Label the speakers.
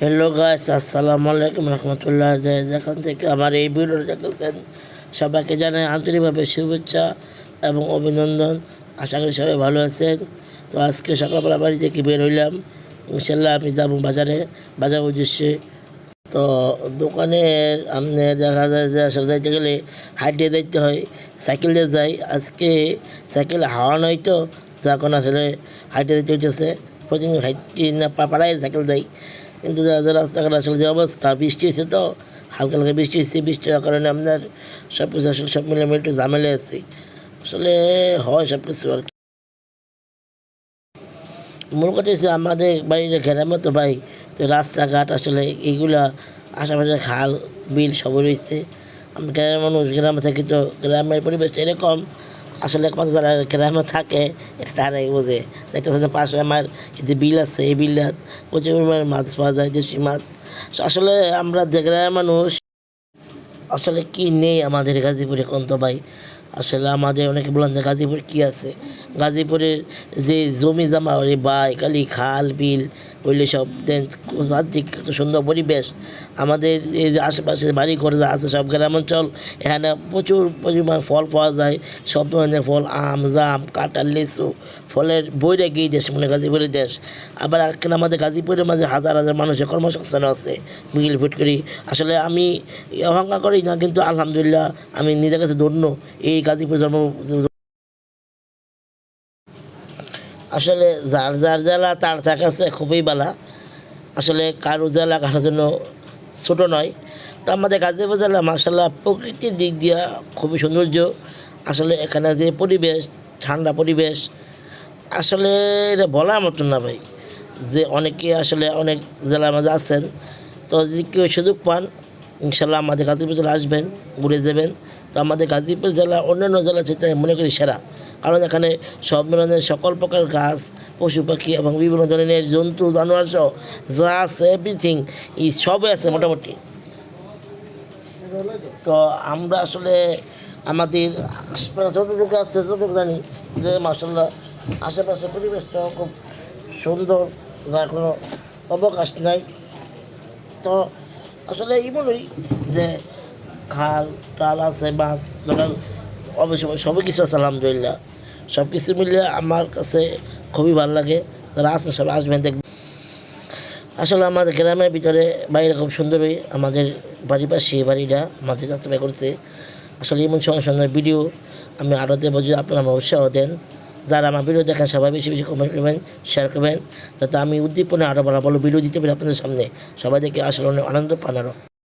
Speaker 1: Hello guys আসসালামু আলাইকুম রহমতুল্লাহ যেখান থেকে আমার এই ভিডিও দেখেছেন সবাইকে জানাই আন্তরিকভাবে শুভেচ্ছা এবং অভিনন্দন। আশা করি সবাই ভালো আছেন। তো আজকে সকালবেলা বাড়ি থেকে বের হইলাম। ইনশাল্লাহ আমি যাব বাজারে, বাজার উদ্দেশ্যে। তো দোকানের আপনি দেখা যায় যে আসলে যাইতে গেলে হাইটে যাইতে হয়, সাইকেল দিয়ে যাই। আজকে সাইকেল হাওয়া নয় তো কারণে আসলে হাইটে যেতে হইতেছে। প্রতিদিন হাইটে না পাড়ায় সাইকেল যাই। কিন্তু রাস্তাঘাট আসলে যে অবস্থা, বৃষ্টি হয়েছে তো, হালকা হালকা বৃষ্টি হয়েছে বৃষ্টি হওয়ার কারণে আপনার সব কিছু আসলে সব মিলে একটু ঝামেলা আছে। আসলে হয় সব কিছু আর। মূল কথা হচ্ছে আমাদের বাড়ির গ্রামে তো ভাই, তো রাস্তাঘাট আসলে এইগুলা আশেপাশে খাল, বিল সবই রয়েছে। আমি গ্রামের মানুষ, গ্রামে থাকি তো গ্রামের পরিবেশ এরকম। আসলে একমাত্র যারা গ্রামে থাকে, এটা তারাই বোঝে। দেখতে পাশে আমার যে বিল আছে, এই বিলটা প্রচুর পরিমাণে মাছ পাওয়া যায়, দেশি মাছ। আসলে আমরা যে গ্রামের মানুষ, আসলে কি নেই আমাদের গাজীপুরে কন্ত ভাই? আসলে আমাদের অনেকে বলেন যে গাজীপুর কী আছে? গাজীপুরের যে জমি জমা ওই খালি খাল, বিল ওইলে সব চারদিক কত সুন্দর পরিবেশ। আমাদের এই যে আশেপাশে বাড়ি ঘর যা আছে সব গ্রাম অঞ্চল এখানে প্রচুর পরিমাণ ফল পাওয়া যায়। সব ধরনের ফল, আম, জাম, কাঁঠাল, লিচু, ফলের বইরে গিয়ে দেশ মানে গাজীপুরের দেশ। আবার এখানে আমাদের গাজীপুরের মাঝে হাজার হাজার মানুষের কর্মসংস্থান আছে। মিল ফুটকরি আসলে আমি অহংকার করি না, কিন্তু আলহামদুলিল্লাহ আমি নিজের কাছে ধন্য। এই গাজীপুর জন্ম আসলে যার যার জেলা তার তার কাছে খুবই বালা। আসলে কারও জেলা কারোর জন্য ছোটো নয়। তো আমাদের গাজীপুর জেলা মাসাল্লাহ প্রকৃতির দিক দিয়া খুবই সৌন্দর্য। আসলে এখানে যে পরিবেশ, ঠান্ডা পরিবেশ, আসলে এটা বলার মতন না ভাই। যে অনেকে আসলে অনেক জেলার মাঝে আছেন, তো যদি কেউ সুযোগ পান ইনশাল্লাহ আমাদের গাজীপুর জেলা আসবেন, ঘুরে যাবেন। তো আমাদের গাজীপুর জেলা অন্যান্য জেলা চেয়ে মনে করি সেরা। কারণ এখানে সব ধরনের সকল প্রকার গাছ, পশু পাখি এবং বিভিন্ন ধরনের জন্তু, জানোয়ার সহ যা আছে এভরিথিং এই সবই আছে মোটামুটি। তো আমরা আসলে আমাদের যতটুকু আছে যতটুকু জানি যে মাসাল্লাহ আশেপাশে পরিবেশটাও খুব সুন্দর, যার কোনো অবকাশ নাই। তো আসলে এই মনেই যে খাল টাল আছে, মাছ ধরার অবশ্য সবই কিছু আছে, আলহামদুলিল্লাহ। সব কিছু মিলে আমার কাছে খুবই ভালো লাগে। যারা আছে সবাই আসবেন, দেখবেন। আসলে আমাদের গ্রামের ভিতরে বাড়িটা খুব সুন্দরই আমাদের বাড়ির পাশে বাড়িটা আমাদের চাষবাই করছে। আসলে এমন সঙ্গে সঙ্গে ভিডিও আমি আরও দেবো যে আপনারা আমার উৎসাহ দেন। যারা আমার ভিডিও দেখেন, সবাই বেশি বেশি কমেন্ট করবেন শেয়ার করবেন। যাতে আমি উদ্দীপনে আরও ভালো ভালো ভিডিও দিতে পারি আপনাদের সামনে। সবাই দেখে আসলে অনেক আনন্দ পান আরও।